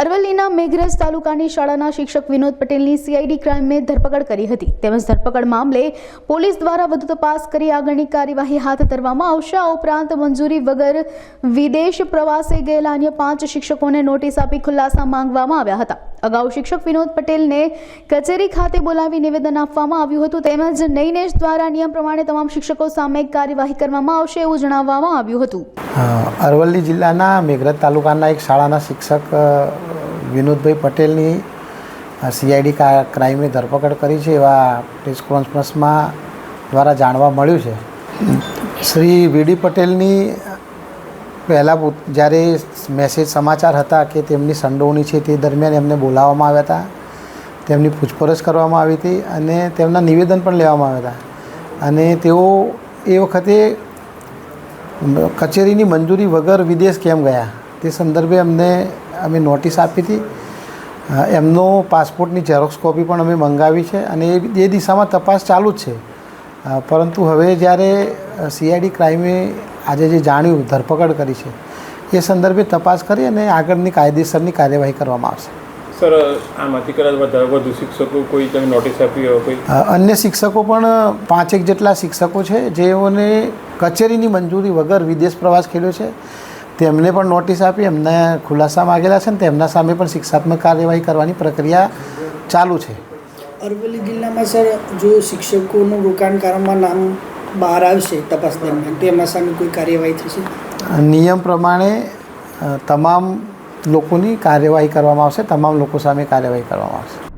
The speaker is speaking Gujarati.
અરવલ્લીના મેઘરજ તાલુકાની શાળાના શિક્ષક વિનોદ પટેલની સીઆઈડી ક્રાઇમે ધરપકડ કરી હતી. તેમજ ધરપકડ મામલે પોલીસ દ્વારા વધુ તપાસ કરી આગળની કાર્યવાહી હાથ ધરવામાં આવશે. આ ઉપરાંત મંજૂરી વગર વિદેશ પ્રવાસે ગયેલા અન્ય પાંચ શિક્ષકોને નોટિસ આપી ખુલાસા માંગવામાં આવ્યા હતા. અગાઉ શિક્ષક વિનોદ પટેલને કચેરી ખાતે બોલાવી નિવેદન આપવામાં આવ્યું હતું. તેમજ નૈનેશ દ્વારા નિયમ પ્રમાણે તમામ શિક્ષકો સામે કાર્યવાહી કરવામાં આવશે એવું જણાવવામાં આવ્યું હતું. અરવલ્લી જિલ્લાના મેઘરજ તાલુકાના એક શાળાના શિક્ષક વિનોદભાઈ પટેલની સીઆઈડી ક્રાઇમે ધરપકડ કરી છે એવા પ્રેસ કોન્ફરન્સમાં દ્વારા જાણવા મળ્યું છે. શ્રી વીડી પટેલની પહેલાં જ્યારે મેસેજ સમાચાર હતા કે તેમની સંડોવણી છે તે દરમિયાન એમને બોલાવવામાં આવ્યા હતા, તેમની પૂછપરછ કરવામાં આવી હતી અને તેમના નિવેદન પણ લેવામાં આવ્યા હતા. અને તેઓ એ વખતે કચેરીની મંજૂરી વગર વિદેશ કેમ ગયા? તે સંદર્ભે અમને, અમે નોટિસ આપી હતી. એમનો પાસપોર્ટની ઝેરોક્સ કોપી પણ અમે મંગાવી છે અને એ દિશામાં તપાસ ચાલુ જ છે. પરંતુ હવે જ્યારે સીઆઈડી ક્રાઇમે આજે જે જાણ્યું ધરપકડ કરી છે એ સંદર્ભે તપાસ કરી અને આગળની કાયદેસરની કાર્યવાહી કરવામાં આવશે. સર આમાંથી કદાચ વધુ શિક્ષકો કોઈ તમે નોટિસ આપી હોય કોઈ અન્ય શિક્ષકો પણ પાંચેક જેટલા શિક્ષકો છે જેઓને કચેરીની મંજૂરી વગર વિદેશ પ્રવાસ ખેડ્યો છે તેમને પણ નોટિસ આપી એમને ખુલાસા માગેલા છે ને તેમના સામે પણ શિક્ષાત્મક કાર્યવાહી કરવાની પ્રક્રિયા ચાલુ છે. અરવલ્લી જિલ્લામાં સર જો શિક્ષકોનું રોકાણકારોમાં નામ બહાર આવશે તપાસ દરમિયાન તેમાં સામે કોઈ કાર્યવાહી થશે? નિયમ પ્રમાણે તમામ લોકોની કાર્યવાહી કરવામાં આવશે, તમામ લોકો સામે કાર્યવાહી કરવામાં આવશે.